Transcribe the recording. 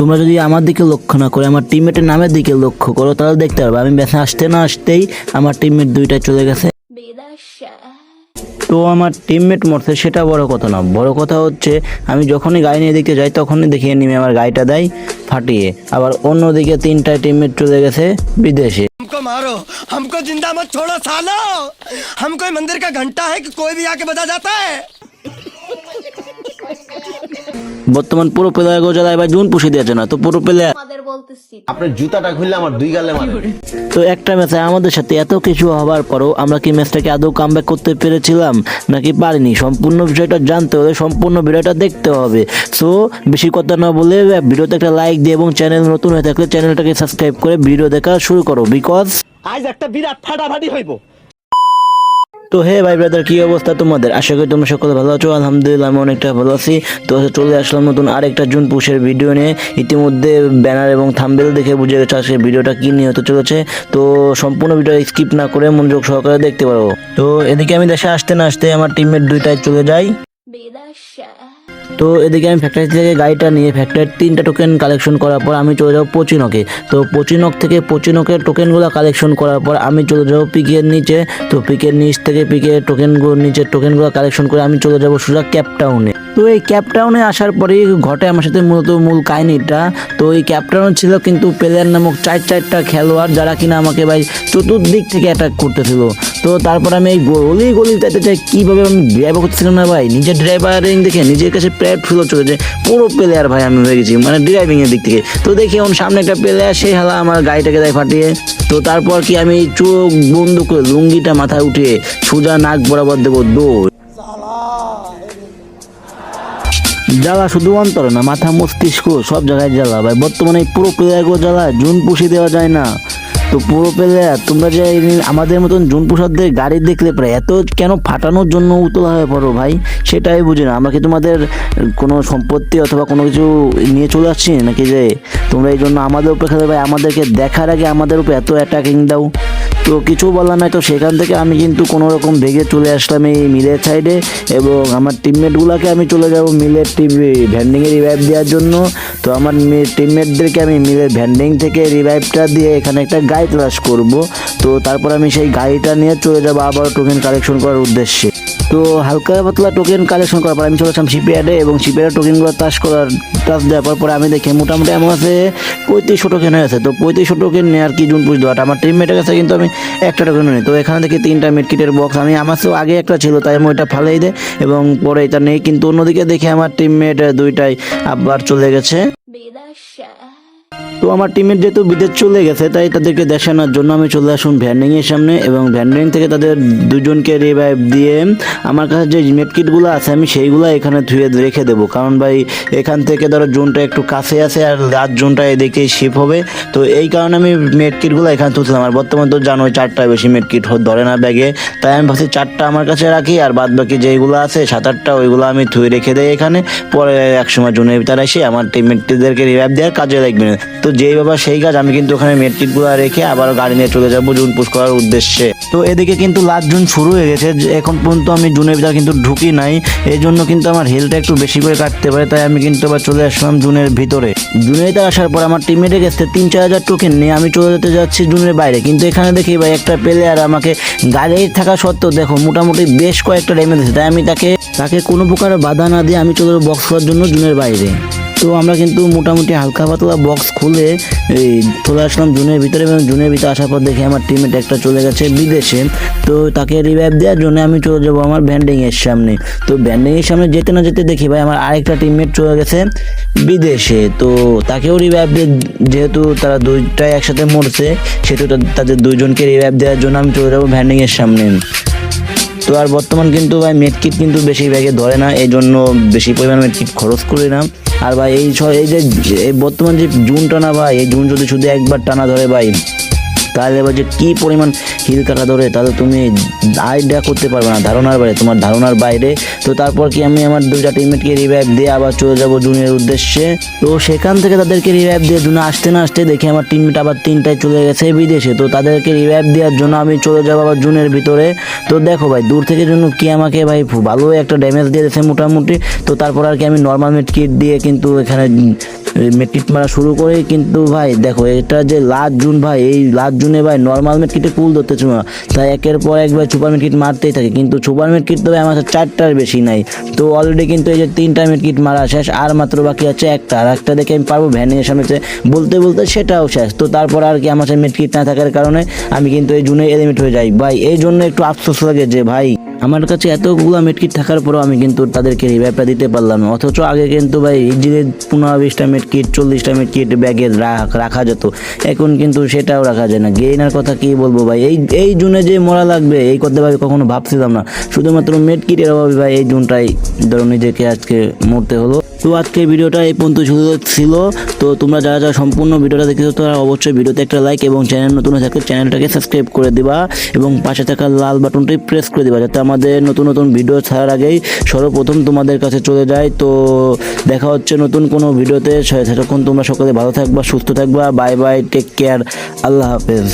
তোমরা যদি আমার দিকে লক্ষ্য না করে আমার টিমমেটের নামের দিকে লক্ষ্য করো তাহলে দেখতে পারবে আমি ব্যাসে আসতে না আসতেই আমার টিমমেট দুইটা চলে গেছে vida chata. তো আমার টিমমেট মরছে সেটা বড় কথা না বড় কথা হচ্ছে আমি যখনই গাড়ি নিয়ে দেখতে যাই তখনই দেখি নেমে আমার গাড়িটা দেয় ফাটিয়ে আবার অন্যদিকে তিনটা টিমমেট চলে গেছে বিদেশে हमको मारो हमको जिंदा मत छोड़ो सालो हम कोई मंदिर का घंटा है कि कोई भी आके बजा जाता है বর্তমান পুরো প্লেয়ার গোজালা এবার জুন পুষে দিয়েছে না তো পুরো বলতেছি। আপনার জুতাটা খুললে আমার দুই গালে মারে। তো একটা ম্যাচে আমাদের সাথে এত কিছু হবার পরও আমরা কি ম্যাচটাকে আদৌ কামব্যাক করতে পেরেছিলাম নাকি পারিনি? সম্পূর্ণ বিষয়টা জানতে হলে সম্পূর্ণ ভিডিওটা দেখতে হবে। সো বেশি কথা না বলে ভিডিওতে একটা লাইক দিয়ে এবং চ্যানেল নতুন হয়ে থাকলে চ্যানেলটাকে সাবস্ক্রাইব করে ভিডিও দেখা শুরু করো বিকজ আজ একটা বিরাট ফাটাফাটি হইব। তো হে ভাই ব্রাদার কি অবস্থা তোমাদের? আশা করি তোমরা সকলে ভালো আছো। আলহামদুলিল্লাহ, আমি অনেকটা ভালো আছি। তো চলে আসলাম নতুন আরেকটা জুন পুষের ভিডিও নিয়ে। ইতিমধ্যে ব্যানার এবং থাম্বেল দেখে বুঝে গেছে আজকে ভিডিওটা কি নিয়ে হতে চলেছে। তো সম্পূর্ণ ভিডিও স্কিপ না করে মনোযোগ সহকারে দেখতে পারো। তো এদিকে আমি দেশে আসতে না আসতে আমার টিমের দুইটায় চলে যাই chata. তো এদিকে আমি ফ্যাক্টরি থেকে গাড়িটা নিয়ে ফ্যাক্টরির তিনটা টোকেন কালেকশন করার পর আমি চলে যাব পচিনকে। তো পচিনক থেকে পচিনকের টোকেনগুলো কালেকশন করার পর আমি চলে যাব পিকের নিচে। তো পিকের নিচ থেকে পিকের টোকেনগুলো নিচে টোকেনগুলো কালেকশন করে আমি চলে যাব সোজা ক্যাপটাউনে তো এই ক্যাপটাউনে আসার পরেই ঘটে আমার সাথে মূলত মূল কাহিনিটা। তো এই ক্যাপটাউন ছিল কিন্তু প্লেয়ার নামক চার চারটা খেলোয়াড় যারা কিনা আমাকে ভাই চতুর্দিক থেকে অ্যাটাক করতেছিল। তো তারপর আমি এই গলি গলি চাই কীভাবে আমি ড্রাইভার করতেছিলাম না ভাই? নিজের ড্রাইভারিং দেখে নিজের কাছে প্রায় ফিল চলেছে পুরো প্লেয়ার ভাই আমি হয়ে গেছি মানে ড্রাইভিং এর দিক থেকে। তো দেখি এখন সামনে একটা প্লেয়ার সেই হালা আমার গাড়িটাকে দেয় ফাটিয়ে। তো তারপর কি আমি চোখ বন্ধ করে লুঙ্গিটা মাথায় উঠিয়ে সোজা নাক বরাবর দেবো, দৌড়। জ্বালা শুধু অন্তরে না, মাথা মস্তিষ্ক সব জায়গায় জ্বালা। ভাই, বর্তমানে পুরো প্লেয়ারগুলো জ্বালা জুন পুষি দেওয়া যায় না। তো পুরো পেলে তোমরা যে আমাদের মতন জুন প্রসাদদের গাড়ি দেখলে প্রায় এত কেন ফাটানোর জন্য উতলা হয়ে পড়ো ভাই? সেটাই বুঝি না। আমরা কি তোমাদের কোনো সম্পত্তি অথবা কোনো কিছু নিয়ে চলে আসছি? নাকি যে তোমরা এই জন্য আমাদের উপরে খেলে ভাই, আমাদেরকে দেখার আগে আমাদের উপরে এত অ্যাটাকিং দাও। তো কিছু বলার নাই, তো সেখান থেকে আমি কিন্তু কোনো রকম ভেগে চলে আসলাম এই মিলের সাইডে এবং আমার টিমমেটগুলোকে আমি চলে যাব মিলের টিভি ভ্যান্ডিংয়ে রিভাইভ দেওয়ার জন্য। তো আমার টিমমেটদেরকে আমি মিলের ভ্যান্ডিং থেকে রিভাইভটা দিয়ে এখানে একটা গাড়ি ক্লাস করব। তো তারপর আমি সেই গাড়িটা নিয়ে চলে যাব আবার টোকেন কালেকশন করার উদ্দেশ্যে। তো হালকা পাতলা টোকেন কালেকশন করার পর আমি চলে আসলাম শিপইয়ার্ডে এবং শিপইয়ার্ডের টোকেনগুলো টাচ করার টাচ দেওয়ার পরে আমি দেখি মোটামুটি আমার কাছে পঁয়ত্রিশশো টোকেন হয়ে আছে। তো পঁয়ত্রিশশো টোকেন নেওয়ার কি জুন পুষ দেওয়াটা আমার টিমমেটের কাছে কিন্তু আমি একটা টোকেন নেই। তো এখানে থেকে তিনটা মিডকিটের বক্স আমি আমার তো আগে একটা ছিল, তাই আমি ওইটা ফালাই দেয় এবং পরে এটা নেই। কিন্তু অন্যদিকে দেখে আমার টিমমেট দুইটাই আবার চলে গেছে. তো আমার টিমের যেহেতু বিদেশ চলে গেছে, তাই তাদেরকে দেখানোর জন্য আমি চলে আসুন ভ্যান্ডিং এর সামনে এবং ভ্যান্ডিং থেকে তাদের দুজনকে রিভাইভ দিয়ে আমার কাছে যে মেডকিটগুলো আছে, আমি সেইগুলো এখানে ধুয়ে রেখে দেবো। কারণ ভাই, এখান থেকে ধরো জোনটা একটু কাছে আছে আর রাত জোনটা এদিকে শিপ হবে। তো এই কারণে আমি মেডকিটগুলো এখানে তুলছিলাম। আর বর্তমানে তো জানো চারটা বেশি মেডকিট ধরে না ব্যাগে। তাই আমি ভাবছি চারটা আমার কাছে রাখি আর বাদ বাকি যেগুলো আছে, সাত আটটা ওইগুলো আমি ধুয়ে রেখে দেই এখানে। পরে একসময় জোনের ভিতরে এসে আমার টিমমেটদেরকে রিভাইভ দেওয়ার কাজে লাগবে। না তো যেই ব্যাপার সেই কাজ, আমি কিন্তু ওখানে মেট্রিকগুলো রেখে আবার গাড়ি নিয়ে চলে যাব জুন পুশ করার উদ্দেশ্যে। তো এদিকে কিন্তু লাস্ট জুন শুরু হয়ে গেছে এখন পর্যন্ত আমি জুনের ভিতরে কিন্তু ঢুকি নাই, এই জন্য কিন্তু আমার হেলটা একটু বেশি করে কাটতে পারে, তাই আমি কিন্তু আবার চলে আসলাম জুনের ভিতরে। জুনের ভিতরে আসার পর আমার টিমমেটে গেছে তিন চার হাজার টোকেন নিয়ে আমি চলে যেতে যাচ্ছি জুনের বাইরে। কিন্তু এখানে দেখি ভাই, একটা প্লেয়ার আমাকে গাড়ি থাকা সত্ত্বেও দেখো মোটামুটি বেশ কয়েকটা ড্যামেজ দিচ্ছে তাই আমি তাকে তাকে কোনো প্রকার বাধা না দিয়ে আমি চলে বক্স করার জন্য জুনের বাইরে। তো আমরা কিন্তু মোটামুটি হালকা পাতলা বক্স খুলে এই চলে আসলাম জুনের ভিতরে এবং জুনের ভিতরে আসার পর দেখি আমার টিমমেট একটা চলে গেছে বিদেশে। তো তাকে রিভাইভ দেওয়ার জন্য আমি চলে যাব আমার ব্যান্ডিং এর সামনে। তো ব্যান্ডিং এর সামনে যেতে না যেতে দেখি ভাই আমার আরেকটা টিমমেট চলে গেছে বিদেশে। তো তাকেও রিভাইভ দিয়ে যেহেতু তারা দুইটাই একসাথে মরছে, সেহেতু তাদের দুইজনকে রিভাইভ দেওয়ার জন্য আমি চলে যাব ভ্যান্ডিংয়ের সামনে। তো আর বর্তমান কিন্তু ভাই মেডকিট কিন্তু বেশি ব্যাগে ধরে না এই জন্য বেশি পরিমাণ মেডকিট খরচ করি না। আর ভাই এই এই যে বর্তমান যে জুন টানা ভাই, এই জুন যদি শুধু একবার টানা ধরে ভাই তাহলে এবার যে কী পরিমাণ হিল কাটা ধরে, তাহলে তুমি আইডিয়া করতে পারবে না ধারণার বাইরে, তোমার ধারণার বাইরে। তো তারপর কি আমি আমার দুইটা টিমমেটকে রিভাইভ দিয়ে আবার চলে যাব জুনের উদ্দেশ্যে? তো সেখান থেকে তাদেরকে রিভাইভ দিয়ে জুনে আসতে না আসতে দেখি আমার টিমমেট আবার তিনটায় চলে গেছে বিদেশে। তো তাদেরকে রিভাইভ দেওয়ার জন্য আমি চলে যাব আবার জুনের ভিতরে। তো দেখো ভাই, দূর থেকে জন্য কি আমাকে ভাই ভালো একটা ড্যামেজ দিয়ে দিয়েছে মোটামুটি। তো তারপর আর কি আমি নর্মাল মেট কিট দিয়ে কিন্তু এখানে মেটকিট মারা শুরু করে কিন্তু ভাই, দেখো, এটা যে লাস্ট জুন ভাই, এই লাস্ট জুনে ভাই নর্মাল মেটকিটে কুল ধরতেছে না। তাই একের পর এক ভাই সুপার মেটকিট মারতেই থাকে। কিন্তু সুপার মেটকিট তো ভাই আমার চারটার বেশি নাই। তো অলরেডি কিন্তু এই যে তিনটা মেটকিট মারা শেষ, আর মাত্র বাকি আছে একটা। আর একটা দেখে আমি পারব ভ্যানের সামনে বলতে বলতে সেটাও শেষ। তো তারপর আর কি আমার কাছে মেটকিট না থাকার কারণে আমি কিন্তু এই জুনে এলিমিট হয়ে যাই। ভাই, এই জন্য একটু আফসোস লাগে যে ভাই আমার কাছে এতগুলো মেটকিট থাকার পরেও আমি কিন্তু তাদেরকে রিভাইভটা দিতে পারলাম না। অথচ আগে কিন্তু ভাই ইজিলি পনেরো বিশটা মেটকিট চল্লিশটা মেটকিট ব্যাগে রাখা যেত। এখন কিন্তু সেটাও রাখা যায় না। গেইনার কথা কি বলব ভাই? এই এই জুনে যে মরা লাগবে, এই কথা ভাই কখনো ভাবছিলাম না। শুধুমাত্র মেটকিটের অভাবে ভাই এই জুনটাই ধরো নিজেকে আজকে মরতে হলো। তো আজকে ভিডিওটা এই পর্যন্ত শুরু ছিল। তো তোমরা যারা যারা সম্পূর্ণ ভিডিওটা দেখেছ, তারা অবশ্যই ভিডিওতে একটা লাইক এবং চ্যানেল নতুন হয়ে থাকলে চ্যানেলটাকে সাবস্ক্রাইব করে দিবা এবং পাশে থাকা লাল বাটনটি প্রেস করে দিবা যাতে আমাদের নতুন নতুন ভিডিও ছাড়ার আগেই সর্বপ্রথম তোমাদের কাছে চলে যায়। তো দেখা হচ্ছে নতুন কোনো ভিডিওতে। সেতক্ষণ তোমরা সকলে ভালো থাকবা, সুস্থ থাকবা। বাই বাই টেক কেয়ার আল্লাহ হাফেজ।